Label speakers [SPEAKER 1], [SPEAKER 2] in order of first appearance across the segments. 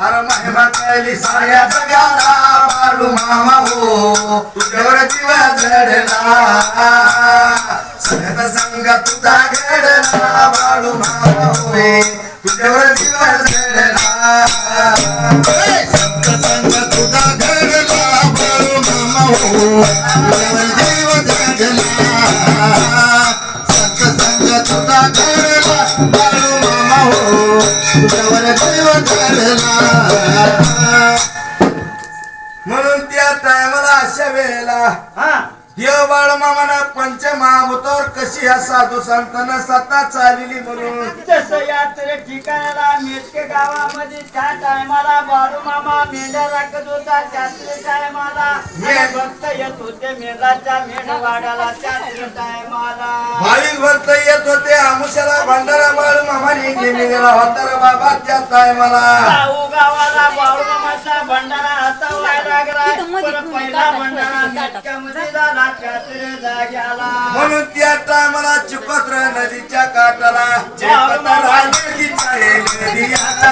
[SPEAKER 1] अरे महिमा कळली साऱ्या जगाला बाळू मामा हो तुझ्यावर जीव जडला संगत संग तुझा घडला बाळू मामा हो तुझ्यावर जीव जडला संग संग तुझा घडला बाळू मामा हो तुझ्यावर जीव जडला संग संग तुझा घडला बाळू मामा हो तुझ्यावर जीव जडला अशा वेळेला
[SPEAKER 2] हा.
[SPEAKER 1] देव बाळ मामाना पंचमहाभूतावर कशी ह्या साधू संतांना सत्ता चालली म्हणून?
[SPEAKER 2] यात्रे ठिकाणाला मेटके गावामध्ये त्या टायमाला बाळू मामा मेंढ्या राखत होता. टायमाला भक्त येत होते मेंढराच्या मेंढवाड्याला त्याच टायमाला
[SPEAKER 1] भाविक भक्त येत होते. आमुष्याला भंडारा बाळ मामाने नेमिलेला होता रे बाबा त्या टायमाला.
[SPEAKER 2] गावाला बाळू मामाचा भंडारा आता
[SPEAKER 1] म्हणून त्या टायमाला चिपत्र नदीच्या काठाला चिपत्र नदीच्या हे नदीच्या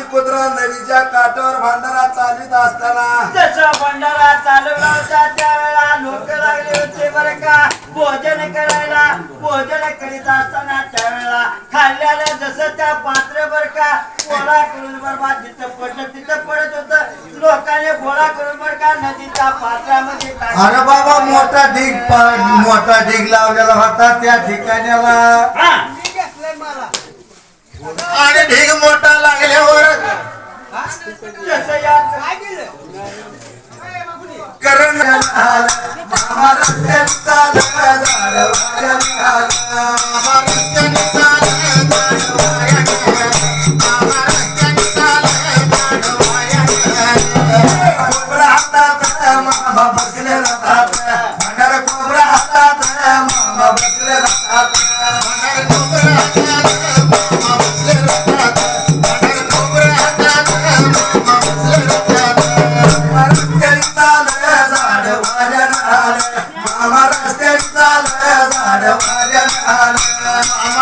[SPEAKER 1] चिकुद्रा नदीच्या काठावर भांडारा चालित असताना.
[SPEAKER 2] जसा भंडारा चालवला होता त्यावेळेला लोक लागले होते बरं का. भोजन करायला भोजन करीत असताना त्यावेळेला खाल्ल्याला जसं त्या पात्र बर का गोळा करून बरबा जिथं पडलं तिथं पडत होत. लोकांनी गोळा करून बर का नदीच्या पात्रामध्ये.
[SPEAKER 3] अरे बाबा मोठा ढीग मोठा ढीग लावलेला होता त्या ठिकाण्याला
[SPEAKER 2] हा.
[SPEAKER 1] आणि ढीग मोठा लागल्यावर
[SPEAKER 2] जसं या
[SPEAKER 1] करण आला मामा रस्त्यात चालत झाड वाऱ्याने आला. मामा रस्त्यात चालत झाड वाऱ्याने आला. मामा रस्त्यात चालत झाड वाऱ्याने आला. कोपरा हातात मामा बसले राहतात भंडार कोपरा हातात मामा बसले राहतात चालत झाड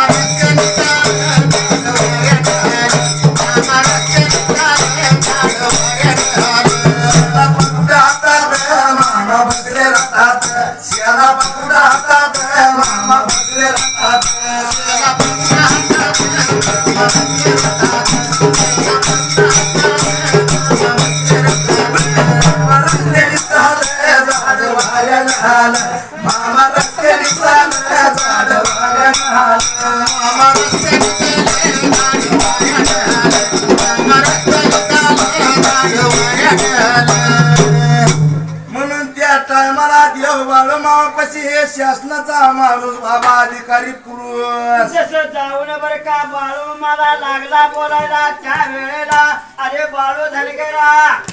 [SPEAKER 3] शासनाचा माणूस बाबा अधिकारी पुरुष.
[SPEAKER 2] जसं जाऊन बर का बाळू मला लागला बोलायला त्या वेळेला. अरे बाळू धनगेरा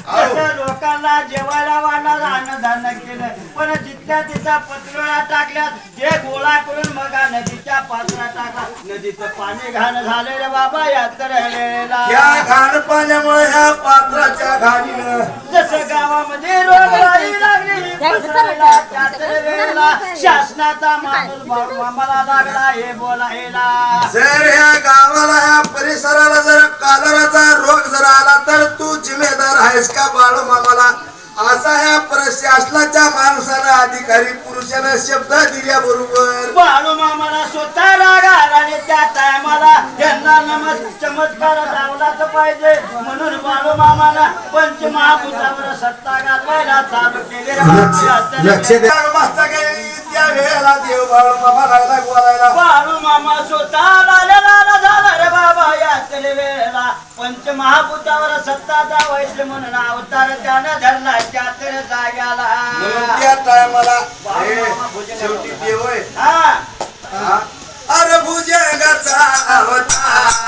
[SPEAKER 2] जसं लोकांना जेवायला वाढणार अन्नधान्य केलं. पण जिथल्या तिथं पत्रोळा टाकल्यात जे गोळा करून मग नदीच्या पात्रा टाकला. नदीचं पाणी घाण झाले रे बाबा यात
[SPEAKER 3] या
[SPEAKER 2] वेळेला
[SPEAKER 3] घाण पाण्यामुळे ह्या पात्राच्या घाणीनं
[SPEAKER 2] जसं गावामध्ये रोगराई लागली शासनाचा माणूस बाळू आम्हाला लागला हे बोलायला
[SPEAKER 3] जर ह्या गावाला ह्या परिसराला जर कालराचा रोग जर आला तर तू जिम्मेदार आहेस का बाळू मामाला असा ह्या प्रशासनाच्या माणसानं अधिकारी पुरुषानं शब्द दिल्या बरोबर.
[SPEAKER 2] बाळू मामाला स्वतः राग आला आणि त्या टायमाला यांना नमस् चमत्कार लावलाच पाहिजे. म्हणून बाळू मामाला पंचमहाभूतावर सत्ता गाजवायला चालू केले.
[SPEAKER 3] लक्ष द्या. त्या वेळेला देव बाळू मामा लागला बोलायला.
[SPEAKER 2] बाळू मामा स्वतः रे याच वेळेला. पंचमहाभूतावर सत्ता दावायचे म्हणून अवतार त्यानं धरला.
[SPEAKER 3] म्हणून
[SPEAKER 2] जाग्याला
[SPEAKER 3] त्या टायमाला शेवटी देव आहे.
[SPEAKER 2] हा.
[SPEAKER 3] अरे भुजंगाचा अवतार.